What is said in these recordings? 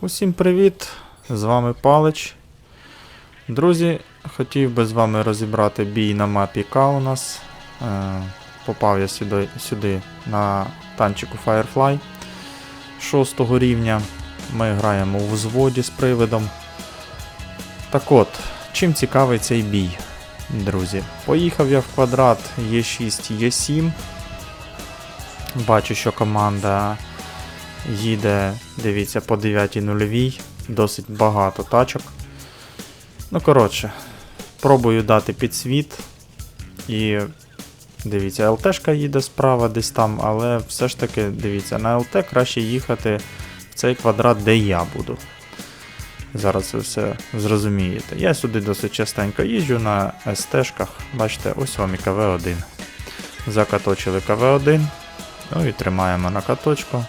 Усім привіт! З вами Палич. Друзі, хотів би з вами розібрати бій на мапі Каунас. Е, попав я сюди, сюди на танчику Firefly 6 рівня. Ми граємо у взводі з привидом. Так от, чим цікавий цей бій, друзі? Поїхав я в квадрат Е6, Е7. Бачу, що команда їде, дивіться, по 9 нульовій, досить багато тачок. Ну, коротше, пробую дати підсвіт. І дивіться, ЛТшка їде справа десь там, але все ж таки, дивіться, на ЛТ краще їхати в цей квадрат, де я буду. Зараз ви все зрозумієте. Я сюди досить частенько їжджу на СТшках. Бачите, ось вам і КВ-1. Закаточили КВ-1. Ну і тримаємо на каточку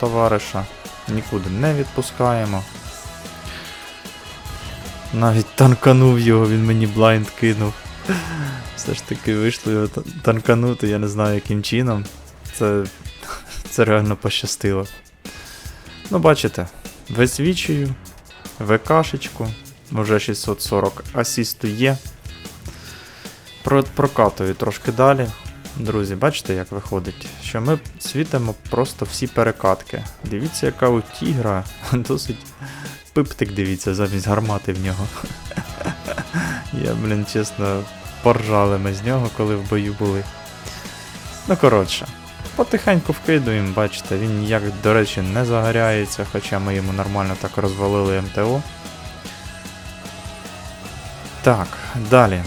товариша. Нікуди не відпускаємо. Навіть танканув його, він мені блайнд кинув. Все ж таки вийшло його танканути, я не знаю яким чином. Це, це реально пощастило. Ну, бачите, висвічую, ВКшечку, вже 640 асісту є. Прокатую трошки далі. Друзі, бачите, як виходить? Що ми світимо просто всі перекатки. Дивіться, яка у тігра досить пиптик, дивіться, замість гармати в нього. Я, блін, чесно, поржали ми з нього, коли в бою були. Ну, коротше, потихеньку вкидуємо, бачите, він ніяк, до речі, не загоряється, хоча ми йому нормально так розвалили МТО. Так, далі.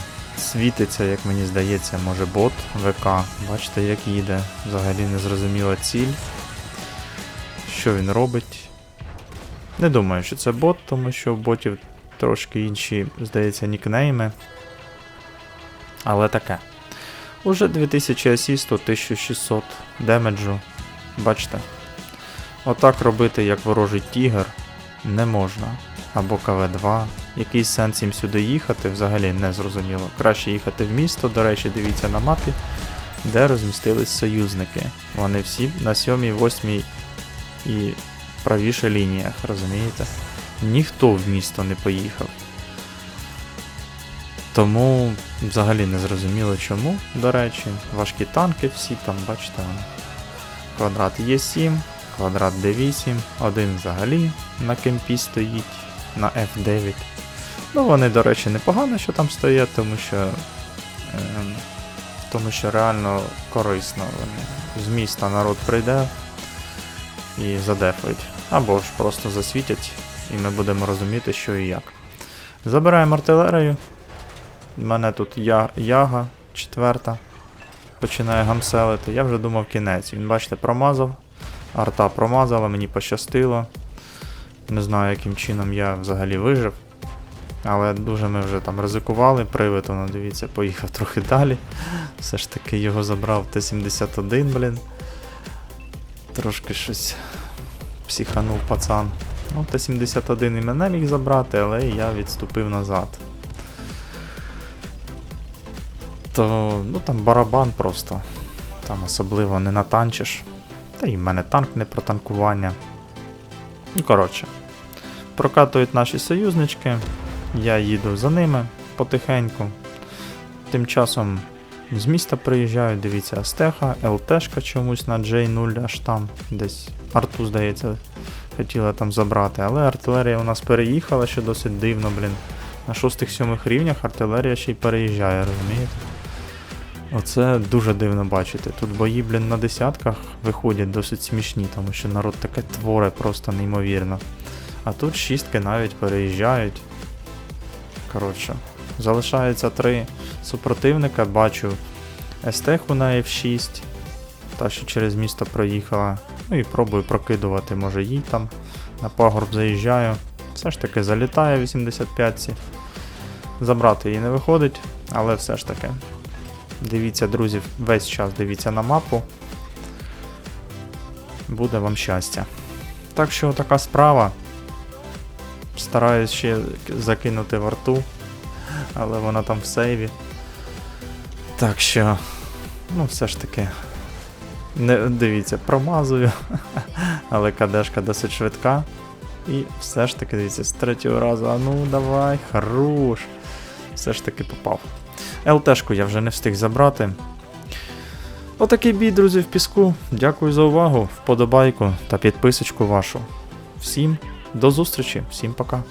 Світиться, як мені здається, може бот ВК. Бачите, як їде. Взагалі незрозуміла ціль. Що він робить? Не думаю, що це бот, тому що в ботів трошки інші, здається, нікнейми. Але таке. Уже 2000 асісту, 1600 демеджу. Бачите? Отак робити, як ворожий тігр, не можна. Або КВ-2. Який сенс їм сюди їхати, взагалі не зрозуміло. Краще їхати в місто, до речі, дивіться на мапі, де розмістились союзники. Вони всі на 7, 8 і правіше лініях, розумієте? Ніхто в місто не поїхав. Тому взагалі не зрозуміло чому, до речі. Важкі танки всі там, бачите. Квадрат Е7, квадрат Д8, один взагалі на кемпі стоїть на F9. Ну, вони, до речі, непогано, що там стоять, тому що. ем, тому що реально корисно. З міста народ прийде і задефають. Або ж просто засвітять, і ми будемо розуміти, що і як. Забираємо артилерію. У мене тут я, яга четверта. Починає гамселити. Я вже думав кінець. Він, бачите, промазав. Арта промазала, мені пощастило. Не знаю, яким чином я взагалі вижив. Але дуже ми вже там ризикували. Привид, воно, дивіться, поїхав трохи далі. Все ж таки його забрав Т-71, блін. Трошки щось психанув пацан. Ну, Т-71 і мене міг забрати, але я відступив назад. То, ну там барабан просто. Там особливо не натанчиш. Та й в мене танк не про танкування. Ну, коротше. Прокатують наші союзнички. Я їду за ними потихеньку. Тим часом з міста приїжджають, дивіться, Астеха, ЛТшка чомусь на J0 аж там, десь арту, здається, хотіла там забрати. Але артилерія у нас переїхала, що досить дивно, блін. На 6-7 рівнях артилерія ще й переїжджає, розумієте? Оце дуже дивно бачити. Тут бої, блін, на десятках виходять досить смішні, тому що народ таке творе просто неймовірно. А тут шістки навіть переїжджають. Коротше, залишається три супротивника, бачу Естеху на F6, та що через місто проїхала. Ну і пробую прокидувати, може їй там на пагорб заїжджаю. Все ж таки залітає 85-ці. Забрати її не виходить, але все ж таки. Дивіться, друзі, весь час дивіться на мапу. Буде вам щастя. Так що така справа. Стараюсь ще закинути в арту, але вона там в сейві. Так що, ну, все ж таки. Не, дивіться, промазую. але кадешка досить швидка. І все ж таки, дивіться, з третього разу. А ну давай, хорош. Все ж таки попав. ЛТшку я вже не встиг забрати. Отакий бій, друзі, в піску. Дякую за увагу, вподобайку та підписочку вашу. Всім до зустрічі, всім пока.